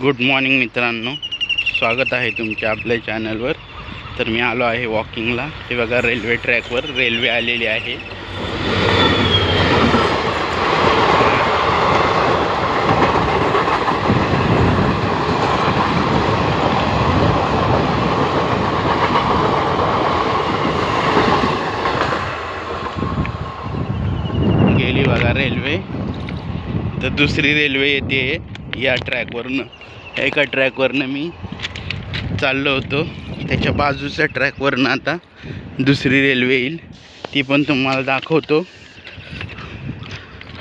Good morning मित्रांनो. स्वागत आहे तुमच्या आपल्या चॅनलवर. तर मी आलो आहे वॉकिंगला. हे बघा रेल्वे ट्रॅकवर. रेल्वे आलेली आहे. गेली बघा रेल्वे. तर दुसरी रेल्वे येते. या ट्रॅकवरनं एका ट्रॅकवरनं मी चाललो होतो. त्याच्या बाजूच्या ट्रॅकवरनं आता दुसरी रेल्वे येईल. ती पण तुम्हाला दाखवतो.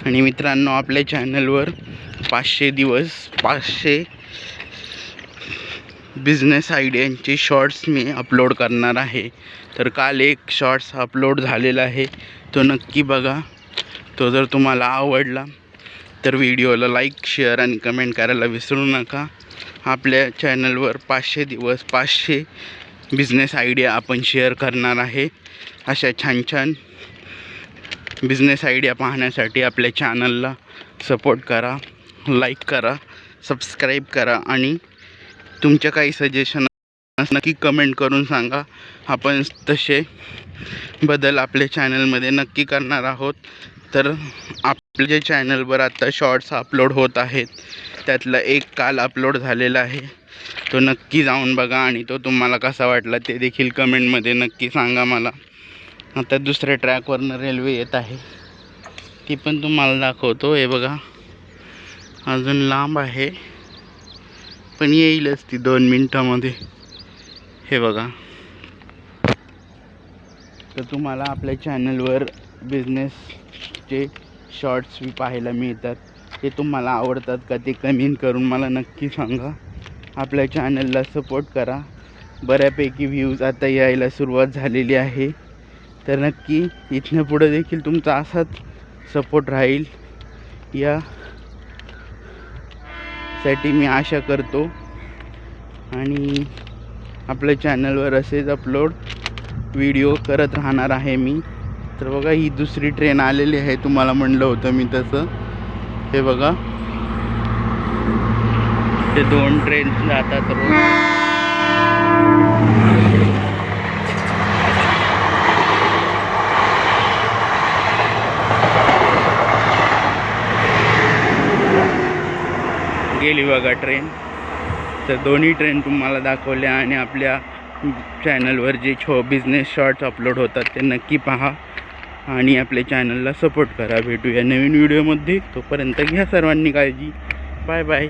आणि मित्रांनो आपल्या चॅनलवर पाचशे दिवस पाचशे बिझनेस आयडियांचे शॉर्ट्स मी अपलोड करणार आहे. तर काल एक शॉर्ट्स अपलोड झालेला आहे. तो नक्की बघा. तो जर तुम्हाला आवडला तर व्हिडिओला लाईक शेअर आणि कमेंट करायला विसरू नका. आपल्या चॅनलवर पाचशे दिवस पाचशे बिझनेस आयडिया आपण शेअर करणार आहे. अशा छान छान बिझनेस आयडिया पाहण्यासाठी आपल्या चॅनलला सपोर्ट करा लाईक करा सबस्क्राईब करा आणि तुमच्या काही सजेशन नक्की कमेंट करून सांगा. आपण तसे बदल आपल्या चॅनलमध्ये नक्की करणार आहोत. तर आप आपल्या जे चॅनलवर आत्ता शॉर्ट्स अपलोड होत आहेत. त्यातला एक काल अपलोड झालेला आहे. तो नक्की जाऊन बघा आणि तो तुम्हाला कसा वाटला ते देखील कमेंटमध्ये नक्की सांगा मला. आता दुसऱ्या ट्रॅकवरनं रेल्वे येत आहे. ती पण तुम्हाला दाखवतो. हे बघा. अजून लांब आहे. पण येईलच ती दोन मिनटामध्ये. हे बघा. तर तुम्हाला आपल्या चॅनलवर बिझनेसचे शॉर्ट्स बी पाहायला मिळतात. ते तुम्हाला आवडतात का ते कमेंट करून मला नक्की सांगा. आपल्या चॅनलला सपोर्ट करा. बऱ्यापैकी व्ह्यूज आता यायला सुरुवात झालेली आहे. तर नक्की इथनं पुढं देखील तुमचा असाच सपोर्ट राहील. यासाठी मी आशा करतो. आणि आपल्या चॅनलवर असेच अपलोड व्हिडिओ करत राहणार आहे मी. तर बघा ही दुसरी ट्रेन आलेली आहे तुम्हाला म्हणलं होतं मी तसं. हे बघा. ते दोन ट्रेन जातात रोज. गेली बघा ट्रेन तर दोन्ही ट्रेन तुम्हाला दाखवल्या आणि आपल्या चॅनलवर जे छो बिझनेस शॉर्ट्स अपलोड होतात ते नक्की पहा. आणि आपल्या चॅनलला सपोर्ट करा. भेटूया नवीन व्हिडिओमध्ये तोपर्यंत घ्या सर्वांनी काळजी. Bye bye